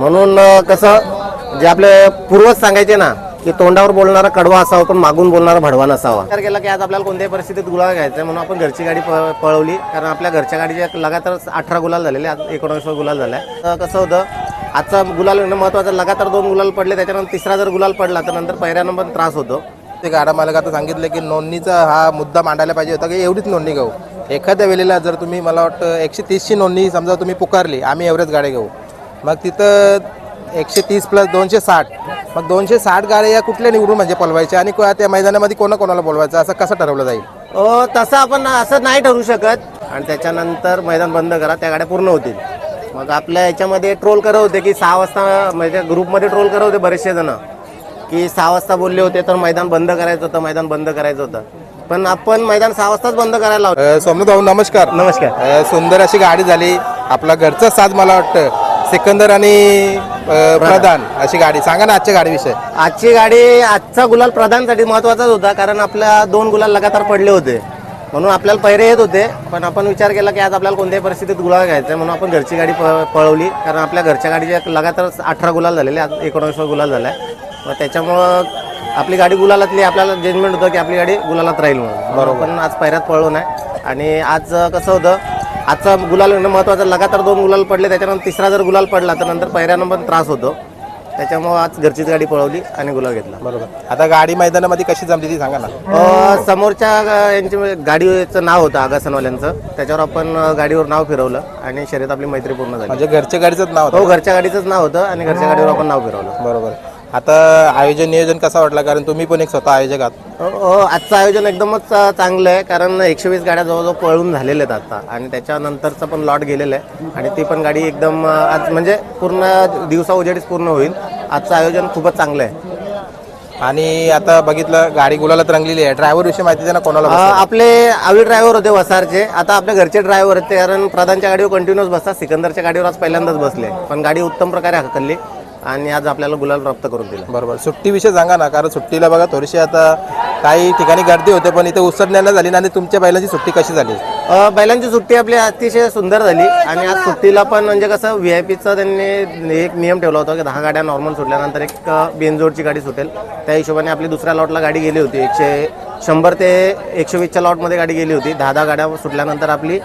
म्हणून कसं जे आपले पूर्वज सांगायचे ना की तोंडावर बोलणारा कडवा असावा पण मागून बोलणारा भडवा नसावा. विचार केला की आज आपल्याला कोणत्याही परिस्थितीत गुलाल घ्यायचा आहे म्हणून आपण घरची गाडी प- पळवली. कारण आपल्या घरच्या गाडीचे लगातार अठरा गुलाल झालेले आज एकोणावीसवा गुलाल झालाय. तर कसं होतं आजचा गुलाल येणं महत्वाचं लगातार दोन गुलाल पडले त्याच्यानंतर तिसरा जर गुलाल पडला तर नंतर पहिऱ्यानं पण त्रास होतो. ते गाडा मालक आता सांगितलं की नोंदणीचा हा मुद्दा मांडायला पाहिजे होता की एवढीच नोंदणी घेऊ. एखाद्या वेळेला जर तुम्ही मला वाटतं एकशे तीसची नोंदणी समजा तुम्ही पुकारली आम्ही एवढ्याच गाड्या घेऊ. मग तिथं एकशे तीस प्लस दोनशे साठ. मग दोनशे साठ गाड्या या कुठल्या निवडून म्हणजे पलवायच्या? आणि त्या मैदानामध्ये कोणा कोणाला बोलवायचं? असं कसं ठरवलं जाईल? तसं आपण असं नाही ठरू शकत. आणि त्याच्यानंतर मैदान बंद करा त्या गाड्या पूर्ण होतील. मग आपल्या याच्यामध्ये ट्रोल करत होते की सहा वाजता म्हणजे ग्रुपमध्ये ट्रोल करत होते बरेचसे जण. की सहा वाजता बोलले होते तर मैदान बंद करायचं होतं मैदान बंद करायचं होतं. पण आपण मैदान सहा वाजताच बंद करायला लावतो. भाऊ नमस्कार. नमस्कार. अ, सुंदर अशी गाडी झाली. आपला घरचा साज मला वाटतं. सिकंदर आणि अ, प्रधान. अशी गाडी. सांगा ना आजच्या गाडीविषयी. आजची गाडी आजचा गुलाल प्रधानसाठी महत्वाचाच होता कारण आपल्या दोन गुलाल लगातार पडले होते. म्हणून आपल्याला पैरे येत होते पण आपण विचार केला की आज आपल्याला कोणत्याही परिस्थितीत गुलाल घ्यायचा आहे म्हणून आपण घरची गाडी प- पळवली. कारण आपल्या घरच्या गाडीचे लगातार अठरा गुलाल झालेले आज एकोणावीसवा गुलाल झालाय मग त्याच्यामुळं आपली गाडी गुलालातली आपल्याला जजमेंट होतं की आपली गाडी गुलालात राहील म्हणून. बरोबर. पण आज पैऱ्यात पळलो नाही आणि आज कसं होतं आजचा गुलाल महत्वाचं लगातार दोन गुलाल पडले त्याच्यानंतर तिसरा जर गुलाल पडला तर नंतर पैऱ्यानं पण त्रास होतो. त्याच्यामुळं आज घरचीच गाडी पळवली आणि गुलाल घेतला. बरोबर. आता गाडी मैदानामध्ये कशी जमली ती सांगा ना. अ, समोरच्या ग- यांची गाडीचं नाव होतं आगासनवाल्यांचं. त्याच्यावर आपण अ, गाडीवर नाव फिरवलं आणि शर्यत आपली मैत्री पूर्ण झाली. म्हणजे घरच्या गाडीचंच नाव होतं हो घरच्या गाडीचंच नाव होतं आणि घरच्या गाडीवर आपण नाव फिरवलं. बरोबर. आता आयोजन नियोजन कसा वाटला? कारण तुम्ही पण एक स्वतः आयोजक आहात. अ, अ, आजचं आयोजन एकदमच चांगलं आहे. कारण एकशे वीस गाड्या जवळजवळ पळून झालेल्या आहेत आता. आणि त्याच्यानंतरचं पण लॉट गेलेलं आहे. आणि ती पण गाडी एकदम अ, आज म्हणजे पूर्ण दिवसा उजेडीच पूर्ण होईल. आजचं आयोजन खूपच चांगलं आहे. आणि आता बघितलं गाडी गुलालात रंगलेली आहे. ड्रायव्हर विषयी माहिती द्या ना कोणाला अ, बसवलं? आपले आवी ड्रायव्हर होते वसारचे. आता आपल्या घरचे ड्रायव्हर आहेत ते कारण प्रधानच्या गाडीवर कंटिन्यूस बसतात. सिकंदरच्या गाडीवर आज पहिल्यांदाच बसले. पण गाडी उत्तम प्रकारे हाकलली. आणि आज आपल्याला गुलाल प्राप्त करून दिला. बरोबर. सुट्टी विषय सांगा ना कारण सुट्टीला बघा थोडीशी आता काही ठिकाणी गर्दी होते पण इथे उसरण्याला झाली ना आणि तुमच्या बैलाची सुट्टी कशी झाली? अ, बैलांची सुट्टी आपली अतिशय सुंदर झाली आणि आज सुट्टीला पण म्हणजे कसं व्ही आय पीचा त्यांनी एक नियम ठेवला होता की दहा गाड्या नॉर्मल सुटल्यानंतर एक अ, बेनजोडची गाडी सुटेल. त्या हिशोबाने आपली दुसऱ्या लॉटला गाडी गेली होती. एकशे शंभर ते एकशे वीसच्या लॉटमध्ये गाडी गेली होती. दहा दहा गाड्या सुटल्यानंतर आपली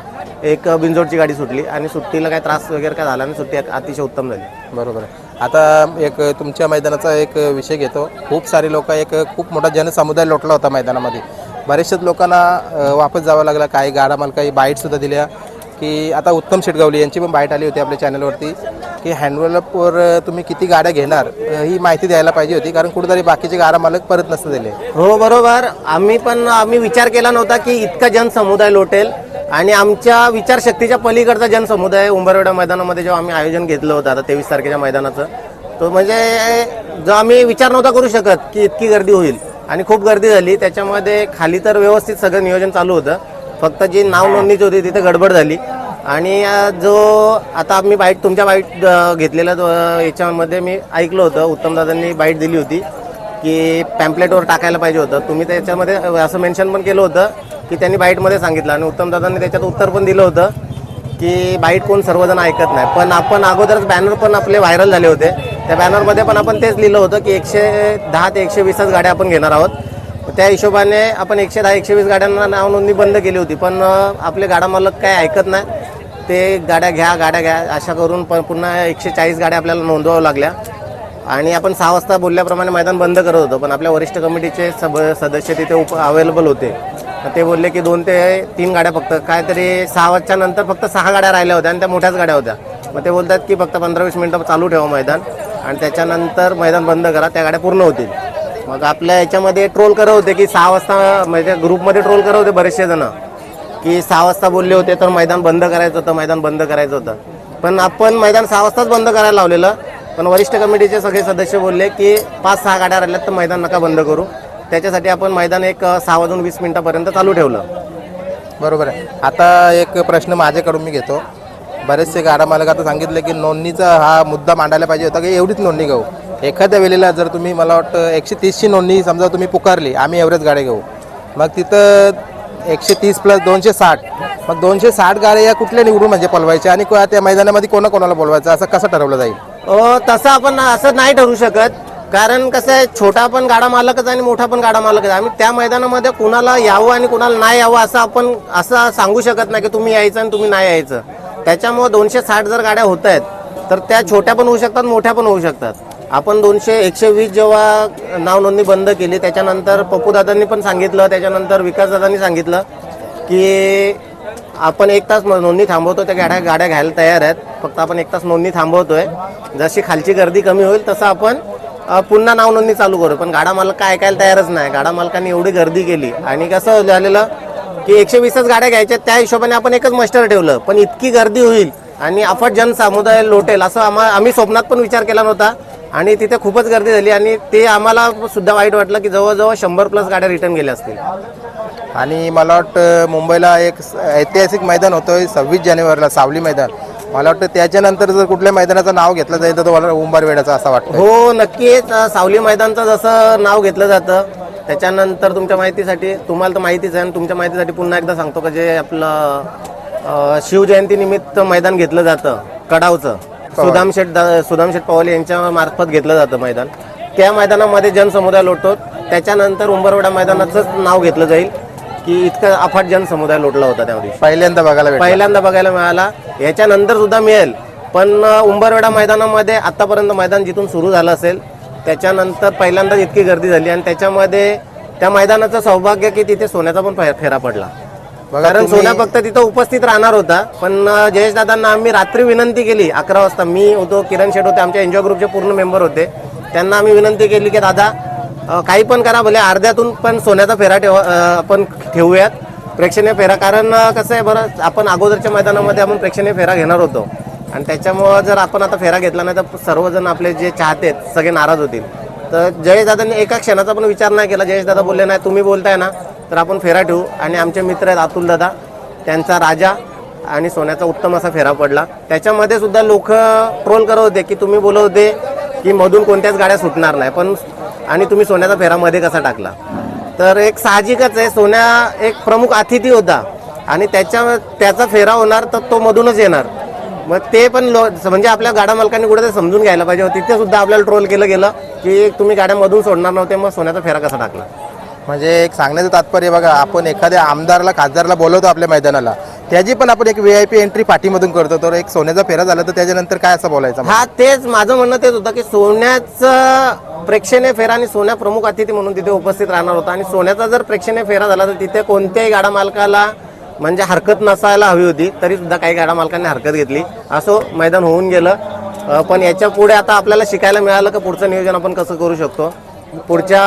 एक अ, बिनजोडची गाडी सुटली आणि सुट्टीला काही त्रास वगैरे काय झाला नाही सुट्टी अतिशय उत्तम झाली. बरोबर आहे. आता एक तुमच्या मैदानाचा एक विषय घेतो. खूप सारे लोक एक खूप मोठा जनसमुदाय लोटला होता मैदानामध्ये. बरेचशाच लोकांना वापस जावं लागलं. काही गाडा मला काही बाईटसुद्धा दिल्या. की आता उत्तम शेटगावली यांची पण बाईट आली होती आपल्या चॅनलवरती. की हँडवलपवर तुम्ही किती गाड्या घेणार? ही माहिती द्यायला पाहिजे होती. कारण कुठेतरी बाकीचे गाडा मालक परत नसतं दिले. हो बरोबर. आम्ही पण आम्ही विचार केला नव्हता की इतका जनसमुदाय लोटेल. आणि आमच्या विचारशक्तीच्या पलीकडचा जनसमुदाय उंबरवेडा मैदानामध्ये जेव्हा आम्ही आयोजन घेतलं होतं आता तेवीस तारखेच्या मैदानाचं तो म्हणजे जो आम्ही विचार नव्हता करू शकत की इतकी गर्दी होईल. आणि खूप गर्दी झाली. त्याच्यामध्ये खाली तर व्यवस्थित सगळं नियोजन चालू होतं. फक्त जी नाव नोंदणीची होती तिथे गडबड झाली. आणि जो आता आम्ही बाईट तुमच्या बाईट घेतलेल्या याच्यामध्ये मी ऐकलं होतं उत्तमदादांनी बाईट दिली होती की पॅम्पलेटवर टाकायला पाहिजे होतं. तुम्ही त्याच्यामध्ये असं मेन्शन पण केलं होतं की त्यांनी बाईटमध्ये सांगितलं आणि उत्तमदादांनी त्याच्यात उत्तर पण दिलं होतं की बाईट कोण सर्वजण ऐकत नाही. पण आपण अगोदरच बॅनर पण आपले व्हायरल झाले होते. त्या बॅनरमध्ये पण आपण तेच लिहिलं होतं की एकशे दहा ते एकशे वीसच गाड्या आपण घेणार आहोत. त्या हिशोबाने आपण एकशे दहा एकशे वीस गाड्यांना नाव नोंदणी बंद केली होती. पण आपले गाडा मालक काय ऐकत नाही. ते गाड्या घ्या गाड्या घ्या अशा करून पण पुन्हा एकशे चाळीस गाड्या आपल्याला नोंदवाव्या लागल्या. आणि आपण सहा वाजता बोलल्याप्रमाणे मैदान बंद करत होतो. पण आपल्या वरिष्ठ कमिटीचे सब सदस्य तिथे उप अवेलेबल होते. तर ते बोलले की दोन ते तीन गाड्या फक्त. काहीतरी सहा वाजच्या नंतर फक्त सहा गाड्या राहिल्या होत्या आणि त्या मोठ्याच गाड्या होत्या. मग ते बोलतात की फक्त पंधरा वीस मिनटं चालू ठेवा मैदान आणि त्याच्यानंतर मैदान बंद करा त्या गाड्या पूर्ण होतील. मग आपल्या याच्यामध्ये ट्रोल करत होते की सहा वाजता म्हणजे ग्रुपमध्ये ट्रोल करत होते बरेचसे जण. की सहा वाजता बोलले होते तर मैदान बंद करायचं होतं मैदान बंद करायचं होतं. पण आपण मैदान सहा वाजताच बंद करायला लावलेलं. पण वरिष्ठ कमिटीचे सगळे सदस्य बोलले की पाच सहा गाड्या राहिल्यात तर मैदान नका बंद करू. त्याच्यासाठी आपण मैदान एक सहा वाजून वीस मिनिटापर्यंत चालू ठेवलं. बरोबर आहे. आता एक प्रश्न माझ्याकडून मी घेतो. बरेचसे गाडा मालक आता सांगितलं की नोंदणीचा हा मुद्दा मांडायला पाहिजे होता की एवढीच नोंदणी घेऊ? एखाद्या वेळेला जर तुम्ही मला वाटतं एकशे तीसची नोंदणी समजा तुम्ही पुकारली आम्ही एवढ्याच गाड्या घेऊ. मग तिथं एकशे तीस प्लस दोनशे साठ मग दोनशे साठ गाड्या या कुठल्या निवडून म्हणजे पलवायच्या आणि त्या मैदानामध्ये कोणा कोणाला बोलवायचं? असं कसं ठरवलं जाईल? तसं आपण असं नाही ठरू शकत. कारण कसं आहे छोटा पण गाडा मालकच आणि मोठा पण गाडा मालकच आहे. आम्ही त्या मैदानामध्ये कुणाला यावं आणि कुणाला नाही यावं असं आपण असं सांगू शकत नाही की तुम्ही यायचं आणि तुम्ही नाही यायचं. त्याच्यामुळे दोनशे साठ जर गाड्या होत आहेत तर त्या छोट्या पण होऊ शकतात मोठ्या पण होऊ शकतात. आपण दोनशे एकशे वीस जेव्हा नावनोंदणी बंद केली त्याच्यानंतर पप्पूदादांनी पण सांगितलं त्याच्यानंतर विकासदादांनी सांगितलं की आपण एक तास नोंदणी थांबवतो त्या गाड्या गाड्या घ्यायला तयार आहेत. फक्त आपण एक तास नोंदणी थांबवतोय. जशी खालची गर्दी कमी होईल तसं आपण अ, पुन्हा नाव नोंदणी चालू करू. पण गाडा मालक काय ऐकायला तयारच नाही. गाडा मालकांनी एवढी गर्दी केली. आणि कसं झालेलं की एकशे वीसच गाड्या घ्यायच्या त्या हिशोबाने आपण एकच मस्टर ठेवलं. पण इतकी गर्दी होईल आणि अफाट जनसमुदाय लोटेल असं आम्हा आम्ही स्वप्नात पण विचार केला नव्हता. आणि तिथे खूपच गर्दी झाली आणि ते आम्हाला सुद्धा वाईट वाटलं की जवळजवळ शंभर प्लस गाड्या रिटर्न गेल्या असतील. आणि मला वाटतं मुंबईला एक स- ऐतिहासिक मैदान होतं सव्वीस जानेवारीला सावली मैदान. मला वाटतं त्याच्यानंतर जर कुठल्या मैदानाचं नाव घेतलं जाईल तर मला उंबरवेड्याचं असं वाटतं हो नक्कीच. सावली मैदानचं जसं नाव घेतलं जातं त्याच्यानंतर तुमच्या माहितीसाठी तुम्हाला तर माहितीच आहे आणि तुमच्या माहितीसाठी पुन्हा एकदा सांगतो का जे आपलं अ, शिवजयंती निमित्त मैदान घेतलं जातं कडावचं. सुदाम शेठ दा- सुदाम शेठ पवाले यांच्या मार्फत घेतलं जातं मैदान. त्या मैदानामध्ये जनसमुदाय लोटतो. त्याच्यानंतर उंबरवडा मैदानाचंच नाव घेतलं जाईल. की इतकं अफाट जनसमुदाय लोटला होता त्या दिवशी पहिल्यांदा बघायला भेटलं. पहिल्यांदा बघायला मिळाला. याच्यानंतर सुद्धा मिळेल. पण अ, उंबरवेडा मैदानामध्ये आतापर्यंत मैदान जिथून सुरू झालं असेल त्याच्यानंतर पहिल्यांदाच इतकी गर्दी झाली आणि त्याच्यामध्ये त्या मैदानाचं सौभाग्य की तिथे सोन्याचा पण फे- फेरा पडला. बघा कारण तुम्ही- सोन्या फक्त तिथं उपस्थित राहणार होता पण अ, जयेश दादांना आम्ही रात्री विनंती केली अकरा वाजता. मी होतो किरण शेठ होते आमच्या एन्जॉय ग्रुपचे पूर्ण मेंबर होते. त्यांना आम्ही विनंती केली की दादा काही पण करा भले अर्ध्यातून पण सोन्याचा फेरा ठेवा आपण ठेवूयात. प्रेक्षणीय फेरा कारण कसं आहे बरं आपण अगोदरच्या मैदानामध्ये आपण प्रेक्षणीय फेरा घेणार होतो. आणि त्याच्यामुळं जर आपण आता फेरा घेतला नाही तर सर्वजण आपले जे चाहते आहेत, सगळे नाराज होतील. तर जयेश दादांनी एका क्षणाचा पण विचार नाही केला. जयेश दादा बोलले नाही तुम्ही बोलताय ना तर आपण फेरा ठेवू. आणि आमचे मित्र आहेत अतुल दादा त्यांचा राजा आणि सोन्याचा उत्तम असा फेरा पडला. त्याच्यामध्ये सुद्धा लोक ट्रोल करत होते की तुम्ही बोलत होते की मधून कोणत्याच गाड्या सुटणार नाही. पण आणि तुम्ही सोन्याचा फेरा मध्ये कसा टाकला? तर एक साहजिकच आहे सोन्या एक प्रमुख अतिथी होता. आणि त्याच्या त्याचा फेरा होणार तर तो मधूनच येणार. मग ते पण लो म्हणजे आपल्या गाड्या मालकांनी कुठे समजून घ्यायला पाहिजे तिथे सुद्धा आपल्याला ट्रोल केलं गेलं की तुम्ही गाड्यामधून सोडणार नव्हते मग सोन्याचा फेरा कसा टाकला? म्हणजे एक सांगण्याचं तात्पर्य बघा आपण एखाद्या आमदारला खासदारला बोलवतो आपल्या मैदानाला. त्याची पण आपण एक व्ही आय पी एंट्री पाठीमधून करतो. तर एक सोन्याचा फेरा झाला तर त्याच्यानंतर काय असं बोलायचं हा तेच माझं म्हणणं तेच होतं की सोन्याचं प्रेक्षणीय फेरा आणि सोन्या प्रमुख अतिथी म्हणून तिथे उपस्थित राहणार होता. आणि सोन्याचा जर प्रेक्षणीय फेरा झाला तर तिथे कोणत्याही गाडा मालकाला म्हणजे हरकत नसायला हवी होती तरी सुद्धा काही गाडा मालकांनी हरकत घेतली. असो मैदान होऊन गेलं. पण याच्यापुढे आता आपल्याला शिकायला मिळालं का पुढचं नियोजन आपण कसं करू शकतो? पुढच्या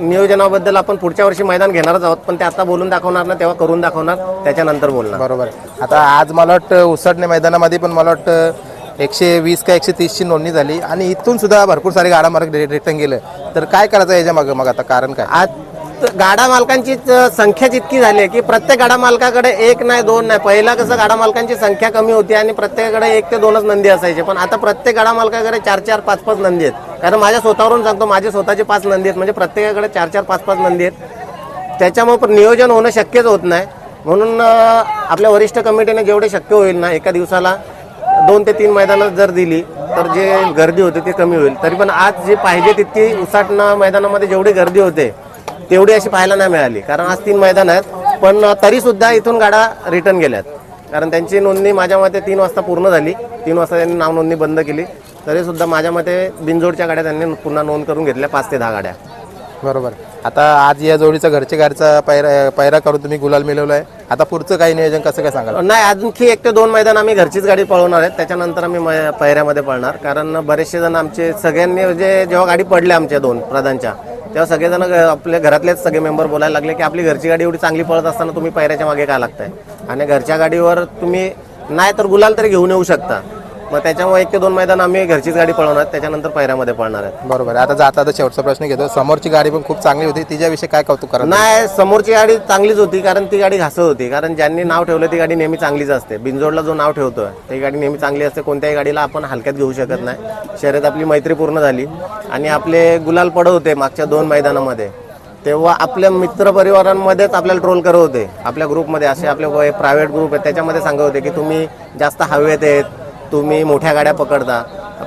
नियोजनाबद्दल आपण पुढच्या वर्षी मैदान घेणारच आहोत पण ते आता बोलून दाखवणार ना तेव्हा करून दाखवणार त्याच्यानंतर बोलणार. बरोबर आता आज मला वाटतं उसडणे मैदानामध्ये पण मला वाटतं एकशे वीस का एकशे तीसची नोंदणी झाली आणि इथून सुद्धा भरपूर सारे गाडा मार्ग रिटर्न गेलं. तर काय करायचं याच्या मागं मग आता? कारण काय? आज गाडा मालकांची संख्या जितकी झाली आहे की प्रत्येक गाडा मालकाकडे एक नाही दोन नाही. पहिला कसं गाडा मालकांची संख्या कमी होती आणि प्रत्येकाकडे एक ते दोनच नंदी असायचे. पण आता प्रत्येक गाडा मालकाकडे चार चार पाच पाच नंदी आहेत. कारण माझ्या स्वतःवरून सांगतो माझे स्वतःचे पाच नंदी आहेत. म्हणजे प्रत्येकाकडे चार चार पाच पाच नंदी आहेत. त्याच्यामुळे नियोजन होणं शक्यच होत नाही. म्हणून आपल्या वरिष्ठ कमिटीने जेवढे शक्य होईल ना एका दिवसाला दोन ते तीन मैदानात जर दिली तर जे गर्दी होते ते कमी होईल. तरी पण आज जे पाहिजे तितकी उसाटणं मैदानामध्ये जेवढी गर्दी होते तेवढी अशी पाहायला नाही मिळाली. कारण आज तीन मैदान आहेत पण तरी सुद्धा इथून गाड्या रिटर्न गेल्यात. कारण त्यांची नोंदणी माझ्या मते तीन वाजता पूर्ण झाली. तीन वाजता त्यांनी नाव नोंदणी बंद केली. तरी सुद्धा माझ्या मते बिनजोडच्या गाड्या त्यांनी पुन्हा नोंद करून घेतल्या पाच ते दहा गाड्या. बरोबर. आता आज या जोडीचा घरच्या गाडीचा पैरा पैरा करून तुम्ही गुलाल मिळवला आहे आता पुढचं काही नियोजन कसं काय सांगाल? नाही आणखी एक ते दोन मैदान आम्ही घरचीच गाडी पळवणार आहेत. त्याच्यानंतर आम्ही मै- पहिऱ्यामध्ये पळणार. कारण बरेचसे जण आमचे सगळ्यांनी म्हणजे जेव्हा गाडी पडल्या आमच्या दोन प्रधानच्या तेव्हा सगळेजण आपल्या घरातलेच सगळे मेंबर बोलायला लागले की आपली घरची गाडी एवढी चांगली पळत असताना तुम्ही पहिऱ्याच्या मागे काय लागताय? आणि घरच्या गाडीवर तुम्ही नाही तर गुलाल तरी घेऊन येऊ शकता. मग त्याच्यामुळे एक ते दोन मैदान आम्ही घरचीच गाडी पळवणार त्याच्यानंतर पहिऱ्यामध्ये पळणार आहेत. बरोबर आता जाता आता शेवटचा प्रश्न घेतो. समोरची गाडी पण खूप चांगली होती. तिच्याविषयी काय कौतुक करा नाही समोरची गाडी चांगलीच होती कारण ती गाडी घासत होती. कारण ज्यांनी नाव ठेवलं ती गाडी नेहमी चांगलीच असते. बिनजोडला जो नाव ठेवतोय ती गाडी नेहमी चांगली असते. कोणत्याही गाडीला आपण हलक्यात घेऊ शकत नाही. शर्यत आपली मैत्री पूर्ण झाली. आणि आपले गुलाल पडत होते मागच्या दोन मैदानामध्ये. तेव्हा आपल्या मित्रपरिवारांमध्येच आपल्याला ट्रोल करत होते. आपल्या ग्रुपमध्ये असे आपले प्रायव्हेट ग्रुप आहेत त्याच्यामध्ये सांगत होते की तुम्ही जास्त हवेत आहेत. तुम्ही मोठ्या गाड्या पकडता.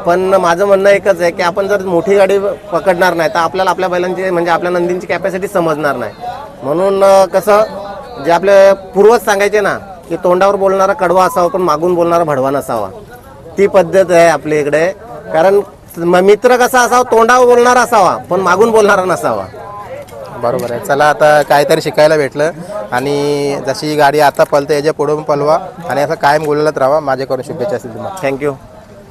पण माझं म्हणणं एकच आहे की आपण जर मोठी गाडी पकडणार नाही तर आपल्याला आपल्या बैलांची म्हणजे आपल्या नंदींची कॅपॅसिटी समजणार नाही. म्हणून कसं जे आपले पूर्वज सांगायचे ना की तोंडावर बोलणारा कडवा असावा पण मागून बोलणारा भडवा नसावा. ती पद्धत आहे आपल्या इकडे. कारण म- मित्र कसा असावा तोंडावर बोलणारा असावा पण मागून बोलणारा नसावा. बरोबर आहे. चला आता काहीतरी शिकायला भेटलं. आणि जशी गाडी आता पलते याच्यापुढे पण पलवा आणि असं कायम बोलत राहा. माझ्याकडून शुभेच्छा असतील तुम्हाला. थँक्यू